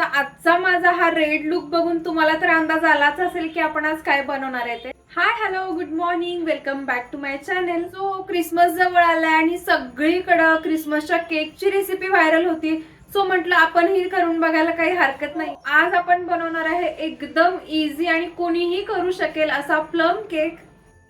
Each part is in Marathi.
आता आजचा माझा हा रेड लुक बघून तुम्हाला तर अंदाज आलाच असेल की आपण आज काय बनवणार आहे ते. Hi hello good morning welcome back to my channel so Christmas जवळ आलाय आणि सगळीकडं क्रिसमसच्या केकची रेसिपी व्हायरल होती. सो म्हटलं आपण ही करून बघायला काही हरकत नाही. आज आपण बनवणार आहे एकदम इझी आणि कोणीही करू शकेल असा प्लम केक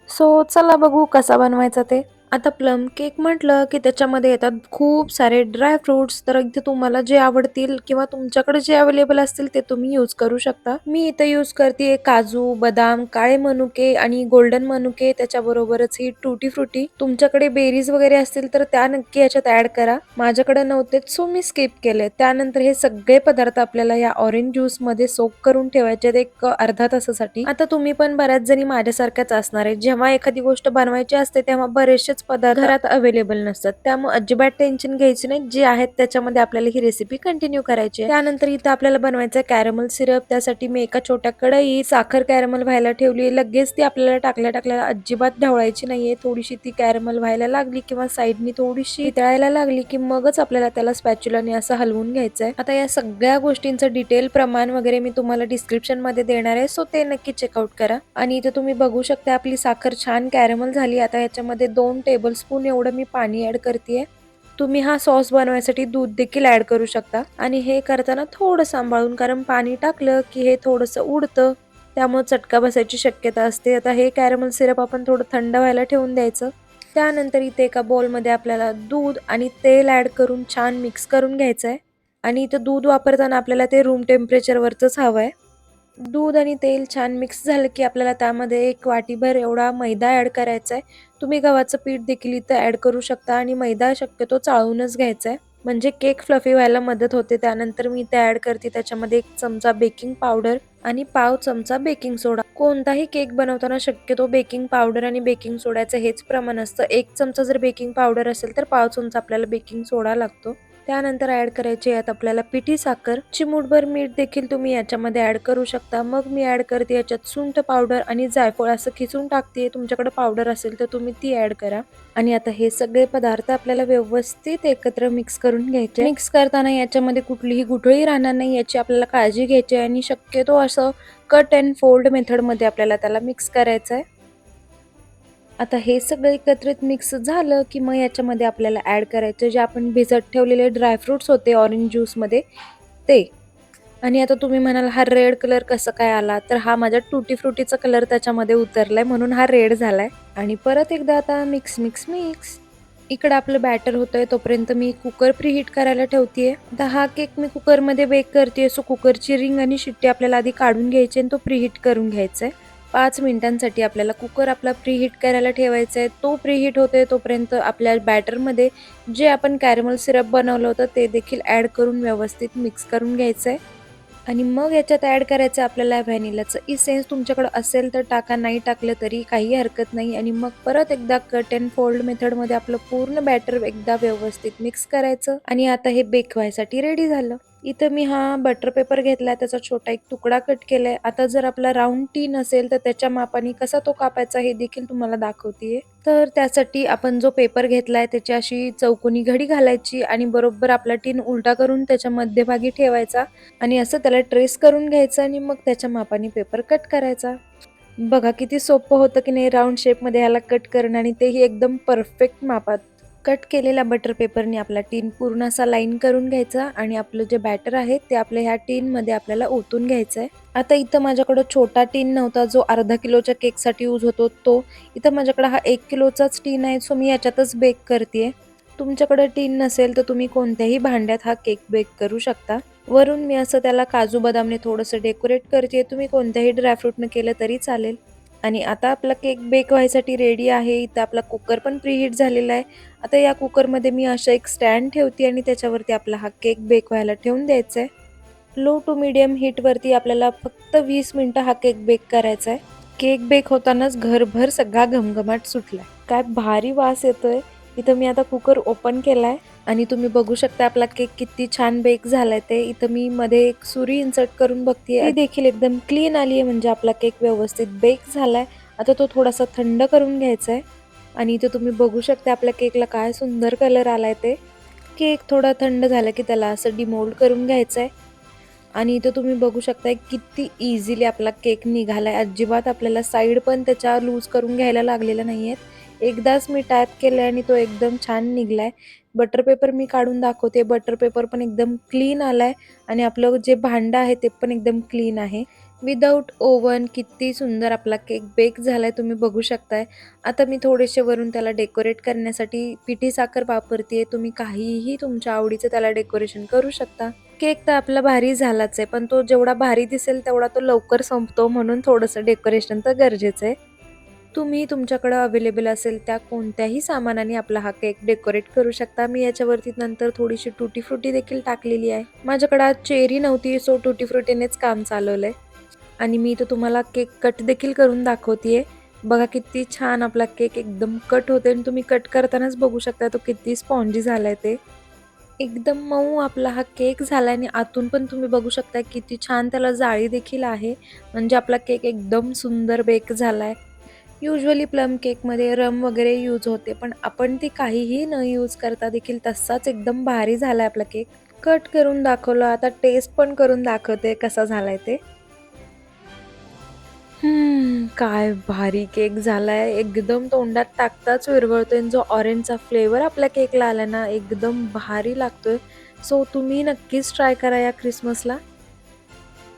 सो चला बघू कसा बनवायचा ते. आता प्लम केक म्हटलं की त्याच्यामध्ये येतात खूप सारे ड्राय फ्रुट्स तर इथे तुम्हाला जे आवडतील किंवा तुमच्याकडे जे अवेलेबल असतील ते तुम्ही यूज करू शकता. मी इथे यूज करते काजू बदाम काळे मनुके आणि गोल्डन मनुके. त्याच्याबरोबरच ही टुटी फ्रुटी तुमच्याकडे बेरीज वगैरे असतील तर त्या नक्की याच्यात ऍड करा. माझ्याकडे नव्हते सो मी स्किप केले. त्यानंतर हे सगळे पदार्थ आपल्याला या ऑरेंज ज्यूसमध्ये सोक करून ठेवायचे एक अर्धा तासासाठी. आता तुम्ही पण बऱ्याच जणी माझ्यासारख्याच असणार आहे जेव्हा एखादी गोष्ट बनवायची असते तेव्हा बरेच पदार्थ घरात अवेलेबल नसतात. त्यामुळे अजिबात टेन्शन घ्यायची नाही. जे आहेत त्याच्यामध्ये आपल्याला ही रेसिपी कंटिन्यू करायची आहे. त्यानंतर इथं आपल्याला बनवायचं कॅरमल सिरप त्यासाठी मी एका छोट्या कढई साखर कॅरमल व्हायला ठेवली लगेच ती आपल्याला टाकल्या टाकल्या अजिबात ढवळायची नाहीये. थोडीशी ती कॅरमल व्हायला लागली किंवा साईडनी थोडीशी तळायला लागली की मगच आपल्याला त्याला स्पॅच्युलाने असं हलवून घ्यायचंय आता या सगळ्या गोष्टींचं डिटेल प्रमाण वगैरे मी तुम्हाला डिस्क्रिप्शनमध्ये देणार आहे. सो ते नक्की चेकआउट करा. आणि इथे तुम्ही बघू शकता आपली साखर छान कॅरमल झाली. आता याच्यामध्ये दोन टेबल स्पून एवढं मी पाणी ऍड करते तुम्ही हा सॉस बनवायसाठी दूध देखील ऍड करू शकता. आणि हे करताना थोडं सांभाळून कारण पाणी टाकलं की हे थोडंसं उडतं. त्यामुळे चटका बसायची शक्यता असते. आता हे कॅरमल सिरप आपण थोडं थंड व्हायला ठेवून द्यायचं. त्यानंतर इथे एका बॉलमध्ये आपल्याला दूध आणि तेल ऍड करून छान मिक्स करून घ्यायचं आहे आणि इथं दूध वापरताना आपल्याला ते रूम टेम्परेचरवरचंच हवं आहे दूध आणि तेल छान मिक्स झालं की आपल्याला त्यामध्ये एक वाटीभर एवढा मैदा ऍड करायचा आहे. तुम्ही गव्हाचं पीठ देखील इथं ऍड करू शकता आणि मैदा शक्यतो चाळूनच घ्यायचा आहे. म्हणजे केक फ्लफी व्हायला मदत होते. त्यानंतर मी इथे ऍड करते त्याच्यामध्ये एक चमचा बेकिंग पावडर आणि पाव चमचा बेकिंग सोडा कोणताही केक बनवताना शक्यतो बेकिंग पावडर आणि बेकिंग सोड्याचं हेच प्रमाण असतं. एक चमचा जर बेकिंग पावडर असेल तर पाव चमचा आपल्याला बेकिंग सोडा लागतो. त्यानंतर ऍड करायचे यात आपल्याला पिठी साखर. चिमूटभर मीठ देखील तुम्ही याच्यामध्ये ऍड करू शकता. मग मी ऍड करते याच्यात सुंठ पावडर आणि जायफळ असं खिचून टाकते. तुमच्याकडे पावडर असेल तर तुम्ही ती ऍड करा. आणि आता हे सगळे पदार्थ आपल्याला व्यवस्थित एकत्र मिक्स करून घ्यायचे. मिक्स करताना याच्यामध्ये कुठलीही गुठळी राहणार नाही. याची आपल्याला काळजी घ्यायची आहे. आणि शक्यतो असं कट अँड फोल्ड मेथडमध्ये आपल्याला त्याला मिक्स करायचं आहे. आता हे सगळं एकत्रित मिक्स झालं की मग याच्यामध्ये आपल्याला ॲड करायचं. जे आपण भिजत ठेवलेले ड्रायफ्रुट्स होते ऑरेंज ज्यूसमध्ये ते. आणि आता तुम्ही म्हणाल हा रेड कलर कसं काय आला? तर हा माझ्या टुटी फ्रुटीचा कलर त्याच्यामध्ये उतरलाय म्हणून हा रेड झालाय. आणि परत एकदा आता मिक्स मिक्स मिक्स इकडं आपलं बॅटर होतंय तोपर्यंत मी कुकर प्रीहीट करायला ठेवतेय. आता हा केक मी कुकरमध्ये बेक करते सो कुकरची रिंग आणि शिट्टी आपल्याला आधी काढून घ्यायची आणि तो प्रीहीट करून घ्यायचा आहे पाच मिनिटांसाठी आपल्याला कुकर आपला प्रीहीट करायला ठेवायचा आहे. तो प्रीहीट होते तोपर्यंत आपल्या बॅटरमध्ये जे आपण कॅरमल सिरप बनवलं होतं ते देखील ॲड करून व्यवस्थित मिक्स करून घ्यायचं आहे आणि मग याच्यात ॲड करायचं आपल्याला व्हॅनिलाचं. इसेन्स तुमच्याकडं असेल तर टाका नाही टाकलं तरी काही हरकत नाही. आणि मग परत एकदा कट अँड फोल्ड मेथडमध्ये आपलं पूर्ण बॅटर एकदा व्यवस्थित मिक्स करायचं. आणि आता हे बेक व्हायसाठी रेडी झालं. इथं मी हा बटर पेपर घेतलाय त्याचा छोटा एक तुकडा कट केलाय. आता जर आपला राऊंड टीन असेल तर त्याच्या मापाने कसा तो कापायचा हे देखील तुम्हाला दाखवतेय. तर त्यासाठी आपण जो पेपर घेतलाय त्याची अशी चौकोनी घडी घालायची आणि बरोबर आपला टीन उलटा करून त्याच्या मध्यभागी ठेवायचा आणि असं त्याला ट्रेस करून घ्यायचं आणि मग त्याच्या मापाने पेपर कट करायचा. बघा किती सोपं होतं की नाही राऊंड शेपमध्ये ह्याला कट करणं आणि तेही एकदम परफेक्ट मापात. कट केलेल्या बटर पेपरने आपला टीन पूर्ण असा लाईन करून घ्यायचा आणि आपलं जे बॅटर आहे ते आपल्या ह्या टीनमध्ये आपल्याला ओतून घ्यायचं आहे आता इथं माझ्याकडं छोटा टीन नव्हता जो अर्धा किलोच्या केकसाठी यूज होतो तो. इथं माझ्याकडं हा एक किलोचाच टीन आहे सो मी याच्यातच बेक करते तुमच्याकडे टीन नसेल तर तुम्ही कोणत्याही भांड्यात हा केक बेक करू शकता. वरून मी असं त्याला काजू बदामने थोडंसं डेकोरेट करते तुम्ही कोणत्याही ड्रायफ्रूटनं केलं तरी चालेल. आणि आता आपला केक बेक व्हायसाठी रेडी आहे. इथं आपला कुकर पण प्रीहीट झालेला आहे. आता या कुकरमध्ये मी अशा एक स्टँड ठेवते आणि त्याच्यावरती आपला हा केक बेक व्हायला ठेवून द्यायचा आहे लो टू मीडियम हीटवरती आपल्याला फक्त वीस मिनटं हा केक बेक करायचा आहे केक बेक होतानाच घरभर सगळा घमघमाट सुटला काय भारी वास येतोय. इथं मी आता कुकर ओपन केला आहे आणि तुम्ही बघू शकता आपला केक किती छान बेक झालाय ते. इथं मी मध्ये एक सुरी इन्सर्ट करून बघते ती देखील एकदम क्लीन आली आहे म्हणजे आपला केक व्यवस्थित बेक झालाय. आता तो थोडासा थंड करून घ्यायचा आहे आणि इथं तुम्ही बघू शकता आपल्या केकला काय सुंदर कलर आलाय ते. केक थोडा थंड झाला की त्याला असं डिमोल्ड करून घ्यायचं आहे आणि इथं तुम्ही बघू शकताय किती इझिली आपला केक निघालाय. अजिबात आपल्याला साईड पण त्याच्या लूज करून घ्यायला लागलेल्या नाही आहेत एकदाच मी टॅप केलं आणि तो एकदम छान निघलाय. बटर पेपर मी काढून दाखवते. बटर पेपर पण एकदम क्लीन आलाय आणि आपलं जे भांडं आहे ते पण एकदम क्लीन आहे. विदाऊट ओव्हन किती सुंदर आपला केक बेक झालाय तुम्ही बघू शकताय. आता मी थोडेसे वरून त्याला डेकोरेट करण्यासाठी पिठी साखर वापरते तुम्ही काहीही तुमच्या आवडीचं त्याला डेकोरेशन करू शकता. केक तर आपला भारी झालाच आहे पण तो जेवढा भारी दिसेल तेवढा तो लवकर संपतो म्हणून थोडंसं डेकोरेशन तर गरजेचं आहे. तुम्ही तुमच्याकडं अवेलेबल असेल त्या कोणत्याही सामानाने आपला हा केक डेकोरेट करू शकता. मी याच्यावरती नंतर थोडीशी टुटी फ्रुटी देखील टाकलेली आहे. माझ्याकडं आज चेरी नव्हती सो टुटी फ्रुटीनेच काम आहे आणि मी तर तुम्हाला केक कट देखील करून दाखवतेय. बघा किती छान आपला केक एकदम कट होते आणि तुम्ही कट करतानाच बघू शकता तो किती स्पॉन्जी झाला आहे ते. एकदम मऊ आपला हा केक झाला आणि आतून पण तुम्ही बघू शकता किती छान त्याला जाळी देखील आहे. म्हणजे आपला केक एकदम सुंदर बेक झाला आहे युजली प्लम केकमध्ये रम वगैरे यूज होते पण आपण ती काहीही न यूज करता देखील तसाच एकदम भारी झालाय आपला केक कट करून दाखवलं आता टेस्ट पण करून दाखवते कसा झालाय ते. काय भारी केक झालाय. एकदम तोंडात टाकताच विरघळतोय आहे जो ऑरेंजचा फ्लेवर आपल्या केकला आला ना एकदम भारी लागतोय. सो तुम्ही नक्कीच ट्राय करा या क्रिसमसला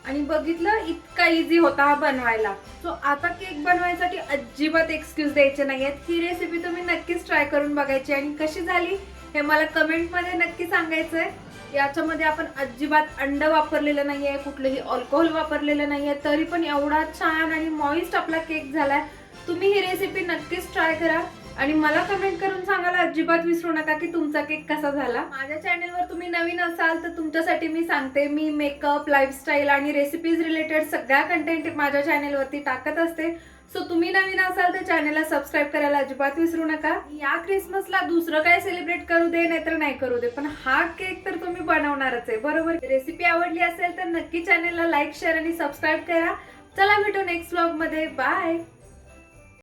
आणि बघितलं इतका इझी होता हा बनवायला. सो आता केक बनवायसाठी अजिबात एक्सक्यूज द्यायचे नाहीयेत. ही रेसिपी तुम्ही नक्कीच ट्राय करून बघायची. आणि कशी झाली हे मला कमेंटमध्ये नक्की सांगायचं आहे याच्यामध्ये आपण अजिबात अंड वापरलेलं नाही आहे कुठलंही अल्कोहोल वापरलेलं नाही आहे तरी पण एवढा छान आणि मॉइस्ट आपला केक झाला आहे तुम्ही ही रेसिपी नक्कीच ट्राय करा. आणि मला कमेंट करून सांगायला अजिबात विसरू नका की तुमचा केक कसा झाला. माझ्या चॅनेलवर तुम्ही नवीन असाल तर तुमच्यासाठी मी सांगते मी मेकअप लाईफस्टाईल आणि रेसिपीज रिलेटेड सगळ्या कंटेंट माझ्या चॅनेलवरती टाकत असते. सो तुम्ही नवीन असाल तर चॅनेलला सबस्क्राईब करायला अजिबात विसरू नका. या क्रिसमसला दुसरं काय सेलिब्रेट करू दे नाहीतर नाही करू दे. पण हा केक तर तुम्ही बनवणारच आहे बरोबर? रेसिपी आवडली असेल तर नक्की चॅनेलला लाईक शेअर आणि सबस्क्राईब करा. चला भेटू नेक्स्ट ब्लॉगमध्ये बाय